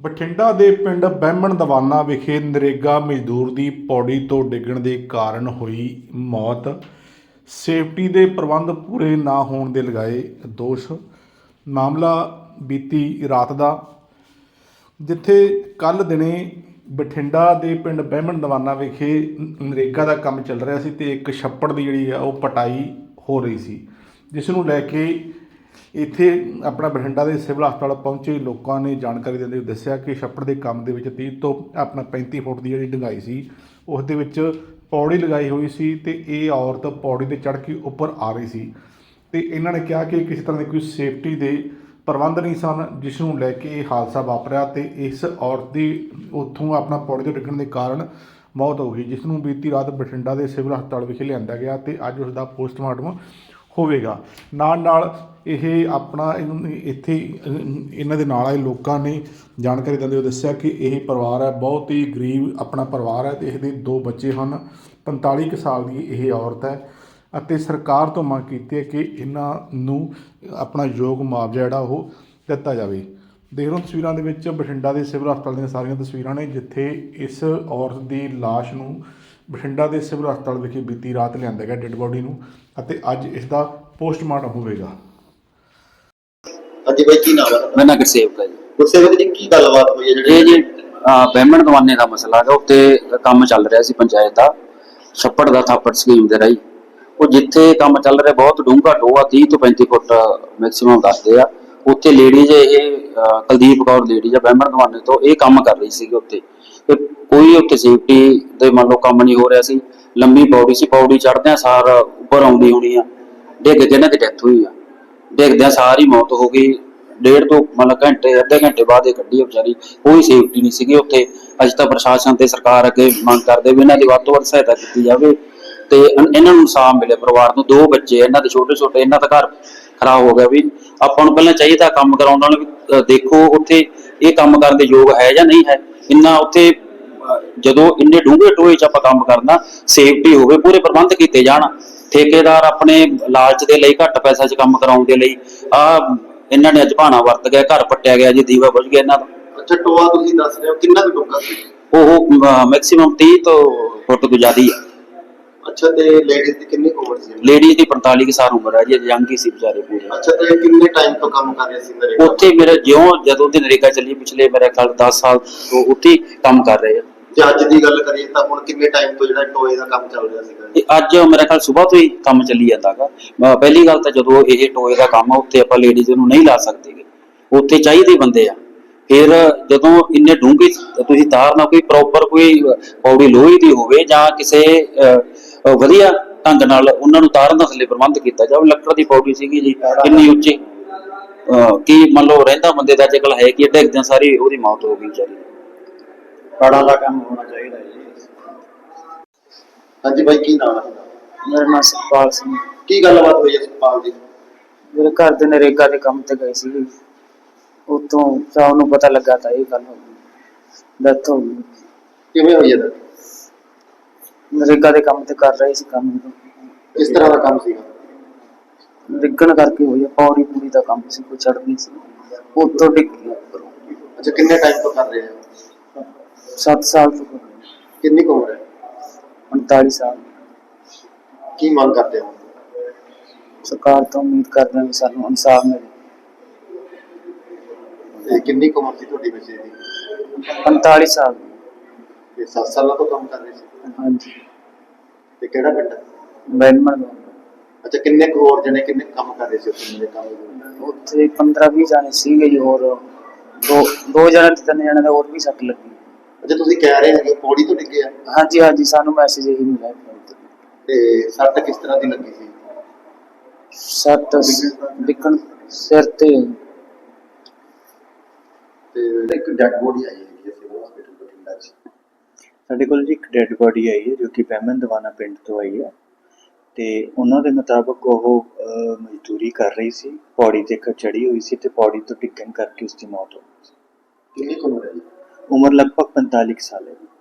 ਬਠਿੰਡਾ ਦੇ ਪਿੰਡ ਬਹਿਮਣ ਦਵਾਨਾ ਵਿਖੇ ਨਰੇਗਾ ਮਜ਼ਦੂਰ ਦੀ ਪੌੜੀ ਤੋਂ ਡਿੱਗਣ ਦੇ ਕਾਰਨ ਹੋਈ ਮੌਤ। ਸੇਫਟੀ ਦੇ ਪ੍ਰਬੰਧ ਪੂਰੇ ਨਾ ਹੋਣ ਦੇ ਲਗਾਏ ਦੋਸ਼। ਮਾਮਲਾ ਬੀਤੀ ਰਾਤ ਦਾ, ਜਿੱਥੇ ਕੱਲ ਦਿਨੇ ਬਠਿੰਡਾ ਦੇ ਪਿੰਡ ਬਹਿਮਣ ਦਵਾਨਾ ਵਿਖੇ ਨਰੇਗਾ ਦਾ ਕੰਮ ਚੱਲ ਰਿਹਾ ਸੀ ਤੇ ਇੱਕ ਛੱਪੜ ਦੀ ਜਿਹੜੀ ਆ ਉਹ ਪਟਾਈ ਹੋ ਰਹੀ ਸੀ, ਜਿਸ ਨੂੰ ਲੈ ਕੇ ਇੱਥੇ ਆਪਣਾ ਬਠਿੰਡਾ ਦੇ ਸਿਵਲ ਹਸਪਤਾਲ ਪਹੁੰਚੇ, ਲੋਕਾਂ ਨੇ ਜਾਣਕਾਰੀ ਦਿੰਦੇ ਹੋਏ ਦੱਸਿਆ ਕਿ ਛੱਪੜ ਦੇ ਕੰਮ ਦੇ ਵਿੱਚ 30 ਤੋਂ ਆਪਣਾ 35 ਫੁੱਟ ਦੀ ਜਿਹੜੀ ਡੂੰਘਾਈ ਸੀ ਉਸ ਦੇ ਵਿੱਚ ਪੌੜੀ ਲਗਾਈ ਹੋਈ ਸੀ ਤੇ ਇਹ ਔਰਤ ਪੌੜੀ ਤੇ ਚੜ੍ਹ ਕੇ ਉੱਪਰ ਆ ਰਹੀ ਸੀ। ਤੇ ਇਹਨਾਂ ਨੇ ਕਿਹਾ ਕਿ ਕਿਸੇ ਤਰ੍ਹਾਂ ਦੀ ਕੋਈ ਸੇਫਟੀ ਦੇ ਪ੍ਰਬੰਧ ਨਹੀਂ ਸਨ, ਜਿਸ ਨੂੰ ਲੈ ਕੇ ਇਹ ਹਾਦਸਾ ਵਾਪਰਿਆ ਤੇ ਇਸ ਔਰਤ ਦੀ ਉੱਥੋਂ ਆਪਣਾ ਪੌੜੀ ਤੋਂ ਡਿੱਗਣ ਦੇ ਕਾਰਨ ਮੌਤ ਹੋ ਗਈ, ਜਿਸ ਨੂੰ ਬੀਤੀ ਰਾਤ ਬਠਿੰਡਾ ਦੇ ਸਿਵਲ ਹਸਪਤਾਲ ਵਿਖੇ ਲਿਆਂਦਾ ਗਿਆ ਤੇ ਅੱਜ ਉਸ ਦਾ ਪੋਸਟਮਾਰਟਮ ਹੋਵੇਗਾ। ਨਾਲ ਨਾਲ ਇਹ ਆਪਣਾ ਇੱਥੇ ਇਹਨਾਂ ਦੇ ਨਾਲ ਆਏ ਲੋਕਾਂ ਨੇ ਜਾਣਕਾਰੀ ਦਿੰਦੇ ਹੋਏ ਦੱਸਿਆ ਕਿ ਇਹ ਪਰਿਵਾਰ ਹੈ, ਬਹੁਤ ਹੀ ਗਰੀਬ ਆਪਣਾ ਪਰਿਵਾਰ ਹੈ ਤੇ ਇਹਦੇ ਦੋ ਬੱਚੇ ਹਨ 45 ਕੁ ਸਾਲ ਦੀ ਇਹ ਔਰਤ ਹੈ ਅਤੇ ਸਰਕਾਰ ਤੋਂ ਮੰਗ ਕੀਤੀ ਹੈ ਕਿ ਇਹਨਾਂ ਨੂੰ ਆਪਣਾ ਯੋਗ ਮੁਆਵਜ਼ਾ ਜਿਹੜਾ ਉਹ ਦਿੱਤਾ ਜਾਵੇ। ਦੇਖ ਲਓ ਤਸਵੀਰਾਂ ਦੇ ਵਿੱਚ ਬਠਿੰਡਾ ਦੇ ਸਿਵਲ ਹਸਪਤਾਲ ਦੀਆਂ ਸਾਰੀਆਂ ਤਸਵੀਰਾਂ ਨੇ, ਜਿੱਥੇ ਇਸ ਔਰਤ ਦੀ ਲਾਸ਼ ਨੂੰ ਬਠਿੰਡਾ ਦੇ ਸਿਵਲ ਹਸਪਤਾਲ ਵਿਖੇ ਬੀਤੀ ਰਾਤ ਲਿਆਂਦਾ ਗਿਆ ਡੈੱਡ ਬੋਡੀ ਨੂੰ ਅਤੇ ਅੱਜ ਇਸ ਦਾ ਪੋਸਟਮਾਰਟਮ ਹੋਵੇਗਾ। ਹਾਂਜੀ ਬਾਈ ਕੀ ਨਾਮ ਹੈ ਮੈਂ ਨਾ ਗੁਰਸੇਵਕ ਹੈ ਜੀ। ਗੁਰਸੇਵਕ ਜੀ ਕੀ ਗੱਲਬਾਤ ਹੋਈ ਹੈ ਜਿਹੜੀ ਇਹ ਜੀ ਅਹ, ਬਹਿਮਣ ਦਵਾਨੇ ਦਾ ਮਸਲਾ ਹੈ ਉੱਤੇ ਕੰਮ ਚੱਲ ਰਿਹਾ ਸੀ ਪੰਚਾਇਤ ਦਾ। ਛੱਪੜ ਦਾ ਥਾਪੜ ਸਕੀਮ ਦੇ ਰਾਹੀਂ। ਉਹ ਜਿੱਥੇ ਕੰਮ ਚੱਲ ਰਿਹਾ ਬਹੁਤ ਡੂੰਘਾ ਟੋਆ 30 ਤੋਂ 35 ਫੁੱਟ ਮੈਕਸਿਮਮ ਦੱਸਦੇ ਆ। ਉੱਥੇ ਲੇਡੀਜ਼ ਇਹ ਅਹ, ਕੁਲਦੀਪ ਕੌਰ ਲੇਡੀਜ਼ ਆ ਬਹਿਮਣ ਦਵਾਨੇ ਤੋਂ ਇਹ ਕੰਮ ਕਰ ਰਹੀ ਸੀਗੀ ਉੱਤੇ ਤੇ ਕੋਈ ਉੱਥੇ ਸੇਫਟੀ ਦੇ ਮੰਨ ਲਓ ਕੰਮ ਨਹੀਂ ਹੋ ਰਿਹਾ ਸੀ। ਲੰਬੀ ਪੌੜੀ ਸੀ ਪੌੜੀ ਚੜਦਿਆਂ ਸਾਰ ਉੱਪਰ ਆਉਂਦੀ ਹੋਣੀ ਆ। ਡਿੱਗ ਕੇ ਇਹਨਾਂ ਦੀ ਡੈਥ ਹੋਈ ਆ। ਡਿੱਗਦਿਆਂ ਸਾਰੀ ਮੌਤ ਹੋ ਗਈ। ਡੇਢ ਤੋਂ ਮਤਲਬ ਘੰਟੇ, ਅੱਧੇ ਘੰਟੇ ਬਾਅਦ ਇਹ ਕੱਢੀ ਆ ਵਿਚਾਰੀ। ਕੋਈ ਸੇਫਟੀ ਨਹੀਂ ਸੀਗੀ ਉੱਥੇ। ਅੱਜ ਤਾਂ ਪ੍ਰਸ਼ਾਸਨ ਤੇ ਸਰਕਾਰ ਅੱਗੇ ਮੰਗ ਕਰਦੇ ਵੀ ਇਹਨਾਂ ਦੀ ਵੱਧ ਤੋਂ ਵੱਧ ਸਹਾਇਤਾ ਕੀਤੀ ਜਾਵੇ। ਤੇ ਇਹਨਾਂ ਨੂੰ ਇਨਸਾਫ ਮਿਲੇ ਪਰਿਵਾਰ ਨੂੰ। ਦੋ ਬੱਚੇ ਇਹਨਾਂ ਦੇ ਛੋਟੇ ਛੋਟੇ ਇਹਨਾਂ ਦਾ ਘਰ ਖਰਾਬ ਹੋ ਗਿਆ ਵੀ। ਆਪਾਂ ਨੂੰ ਪਹਿਲਾਂ ਚਾਹੀਦਾ ਕੰਮ ਕਰਾਉਣ ਨਾਲ ਵੀ ਦੇਖੋ ਉੱਥੇ ਇਹ ਕੰਮ ਕਰਨ ਦੇ ਯੋਗ ਹੈ ਜਾਂ ਨਹੀਂ ਹੈ। ਇੰਨਾ ਉੱਥੇ ਜਦੋਂ ਇੰਨੇ ਡੂੰਘੇ ਟੋਏ 'ਚ ਆਪਾਂ ਕੰਮ ਕਰਨਾ ਸੇਫਟੀ ਹੋਵੇ ਪੂਰੇ ਪ੍ਰਬੰਧ ਕੀਤੇ ਜਾਣ। ਠੇਕੇਦਾਰ ਆਪਣੇ ਲਾਲਚ ਦੇ ਲਈ ਘੱਟ ਪੈਸਾ 'ਚ ਕੰਮ ਕਰਾਉਣ ਦੇ ਲਈ ਆ ਇਹਨਾਂ ਨੇ ਅੱਜ ਭਾਣਾ ਵਰਤ ਗਿਆ ਘਰ ਪੱਟਿਆ ਗਿਆ ਜੀ ਦੀਵਾ ਬੁਝ ਗਿਆ ਇਹਨਾਂ ਦਾ। ਅੱਛਾ ਟੋਆ ਤੁਸੀਂ ਦੱਸ ਰਹੇ ਹੋ ਕਿੰਨਾ ਕੁ ਡੂੰਘਾ ਸੀ? ਉਹ ਮੈਕਸਿਮਮ 30 ਤੋਂ ਫੁੱਟ ਤੋਂ ਜ਼ਿਆਦਾ ਹੀ ਅੱਛਾ ਤੇ ਲੇਡੀਜ਼ ਦੀ ਕਿੰਨੀ ਉਮਰ ਸੀ? ਲੇਡੀ ਦੀ 45 ਕੁ ਸਾਲ ਉਮਰ ਹੈ ਜੀ ਹੀ ਸੀ ਵਿਚਾਰੇ ਪੂਰੇ। ਅੱਛਾ ਤੇ ਕਿੰਨੇ ਟਾਈਮ ਤੋਂ ਕੰਮ ਕਰ ਰਹੇ ਸੀ ਮੇਰੇ ਉੱਥੇ ਮੇਰੇ ਜਿਉਂ ਜਦੋਂ ਦੀ ਨਰੇਗਾ ਚੱਲੀ ਪਿਛਲੇ ਮੇਰੇ ਖਿਆਲ 10 ਸਾਲ ਤੋਂ ਉੱਥੇ ਕੰਮ ਕਰ ਰਹੇ ਆ। ਜੇ ਅੱਜ ਦੀ ਗੱਲ ਕਰੀਏ ਤਾਂ ਹੁਣ ਕਿੰਨੇ ਟਾਈਮ ਤੋਂ ਜਿਹੜਾ ਟੋਏ ਦਾ ਕੰਮ ਚੱਲ ਰਿਹਾ ਸੀਗਾ? ਤੇ ਅੱਜ ਮੇਰੇ ਖਿਆਲ ਸਵੇਰ ਤੋਂ ਹੀ ਕੰਮ ਚੱਲੀ ਜਾਂਦਾਗਾ। ਪਹਿਲੀ ਗੱਲ ਤਾਂ ਜਦੋਂ ਇਹ ਟੋਏ ਦਾ ਕੰਮ ਆ, ਉੱਥੇ ਆਪਾਂ ਲੇਡੀਜ਼ ਨੂੰ ਨਹੀਂ ਲਾ ਸਕਦੇਗੇ ਉੱਥੇ ਚਾਹੀਦੇ ਬੰਦੇ ਆ। ਫਿਰ ਜਦੋਂ ਇੰਨੇ ਡੂੰਘੀ ਤੁਸੀਂ ਤਾਰ ਕੋਈ ਪ੍ਰੋਪਰ ਕੋਈ, ਪੌੜੀ ਲੋਹੇ ਦੀ ਹੋਵੇ ਜਾਂ ਕਿਸੇ ਵਧੀਆ ਢੰਗ ਨਾਲ ਉਹਨਾਂ ਨੂੰ ਤਾਰਨ ਦਾ ਥੱਲੇ ਪ੍ਰਬੰਧ ਕੀਤਾ ਜਾਵੇ। ਲੱਕੜ ਦੀ ਪੌੜੀ ਸੀਗੀ ਜੀ ਇੰਨੀ ਉੱਚੀ। ਕੀ ਮੰਨ ਲਓ ਰਹਿੰਦਾ ਬੰਦੇ ਦਾ ਜੇਕਰ ਹੈ ਕਿ ਡਿੱਗਦਿਆਂ ਸਾਰੀ ਉਹਦੀ ਮੌਤ ਹੋ ਗਈ ਵਿਚਾਰੀ। ਦੀ। ਪੜਾ ਦਾ ਕੰਮ ਹੋਣਾ ਚਾਹੀਦਾ ਜੀ। ਹਾਂਜੀ ਬਾਈ ਕੀ ਨਾਮ ਹੈ ਮੇਰਾ ਨਾਮ ਸੁਖਪਾਲ ਸਿੰਘ। ਕੀ ਗੱਲਬਾਤ ਹੋਈ ਹੈ ਸੁਖਪਾਲ ਜੀ ਮੇਰੇ ਘਰ ਦੇ ਨਰੇਗਾ ਦੇ ਕੰਮ ਤੇ ਗਏ ਸੀ ਉਤੋਂ ਸ਼ਾਮ ਨੂੰ ਪਤਾ ਲੱਗਾ ਤਾਂ ਇਹ ਗੱਲ ਹੋ ਗਈ। ਡੈਥ ਹੋ ਗਈ। ਕਿਵੇਂ ਹੋਈ ਹੈ ਨਰੇਗਾ ਦੇ ਕੰਮ ਤੇ ਕਰ ਰਹੇ ਸੀ ਕੰਮ ਕਿਸ ਤਰ੍ਹਾਂ ਦਾ ਕੰਮ ਸੀਗਾ? ਡਿੱਗਣ ਕਰਕੇ ਹੋਈ ਪੌੜੀ ਪੂੜੀ ਦਾ ਕੰਮ ਸੀ ਕੋਈ ਚੜ੍ਹਨੀ ਸੀ। ਉਤੋਂ ਡਿੱਗ ਗਿਆ। ਅੱਛਾ ਕਿੰਨੇ ਟਾਈਮ ਤੋਂ ਕਰ ਰਹੇ ਹੋ? ਸੱਤ ਸਾਲ ਤੋਂ ਕਰ ਰਹੇ, ਕਿੰਨੀ ਕੁ ਉਮਰ ਹੈ 39 ਸਾਲ ਕੀ ਮੰਗ ਕਰਦੇ ਹੋ ਸਰਕਾਰ ਤੋਂ ਉਮੀਦ ਕਰਦੇ ਹਾਂ ਵੀ ਸਾਨੂੰ ਇਨਸਾਫ ਮਿਲੇ ਤੇ ਕਿੰਨੀ ਕੁ ਉਮਰ ਸੀ ਤੁਹਾਡੀ ਬੱਚੇ ਦੀ 45 ਸਾਲ ਤੇ 7 ਸਾਲਾਂ ਤੋਂ ਕੰਮ ਕਰ ਰਹੇ ਸੀ ਹਾਂਜੀ ਤੇ ਕਿਹੜਾ ਪਿੰਡ ਹੈ ਬੈਨਮਨ ਅੱਛਾ ਕਿੰਨੇ ਕੁ ਹੋਰ ਜਣੇ ਕਿੰਨੇ ਕੁ ਕੰਮ ਕਰ ਰਹੇ ਸੀ ਉੱਥੇ ਮੇਰੇ ਕੰਮ ਦੇ ਉੱਥੇ 15 20 ਜਾਣੇ ਸੀਗੇ ਜੀ ਹੋਰ ਦੋ ਦੋ ਜਣੇ ਤੇ ਤਿੰਨ ਜਣੇ ਦਾ ਹੋਰ ਵੀ ਸੱਟ ਲੱਗੀ ਅੱਛਾ ਤੁਸੀਂ ਕਹਿ ਰਹੇ ਹੈਗੇ ਪੌੜੀ ਤੋਂ ਡਿੱਗੇ ਆ। ਹਾਂਜੀ ਹਾਂਜੀ ਸਾਨੂੰ ਮੈਸੇਜ ਇਹੀ ਮਿਲਿਆ phone ਤੇ। ਤੇ ਸੱਟ ਕਿਸ ਤਰ੍ਹਾਂ ਦੀ ਲੱਗੀ ਸੀ? ਸੱਟ ਡਿੱਗਣ ਸਿਰ ਤੇ। ਤੇ ਇੱਕ ਡੈਡ ਬੋਡੀ ਆਈ ਹੈਗੀ ਹੈ ਸਿਵਲ ਹਸਪੀਟਲ ਬਠਿੰਡਾ 'ਚ। ਸਾਡੇ ਕੋਲ ਜੀ ਇੱਕ ਡੈੱਡ ਬੋਡੀ ਆਈ ਹੈ ਜੋ ਕਿ ਬਹਿਮਨ ਦਵਾਨਾ ਪਿੰਡ ਤੋਂ ਆਈ ਹੈ। ਤੇ ਉਹਨਾਂ ਦੇ ਮੁਤਾਬਕ ਉਹ ਅਹ, ਮਜ਼ਦੂਰੀ ਕਰ ਰਹੀ ਸੀ। ਪੌੜੀ ਤੇ ਚੜੀ ਹੋਈ ਸੀ ਤੇ ਪੌੜੀ ਤੋਂ ਡਿੱਗਣ ਕਰਕੇ ਉਸ ਦੀ ਮੌਤ ਹੋ ਗਈ ਸੀ। ਕਿੰਨੀ ਕੁ ਉਮਰ ਹੈ ਜੀ? ਉਮਰ ਲਗਭਗ 45 ਸਾਲ ਹੈ।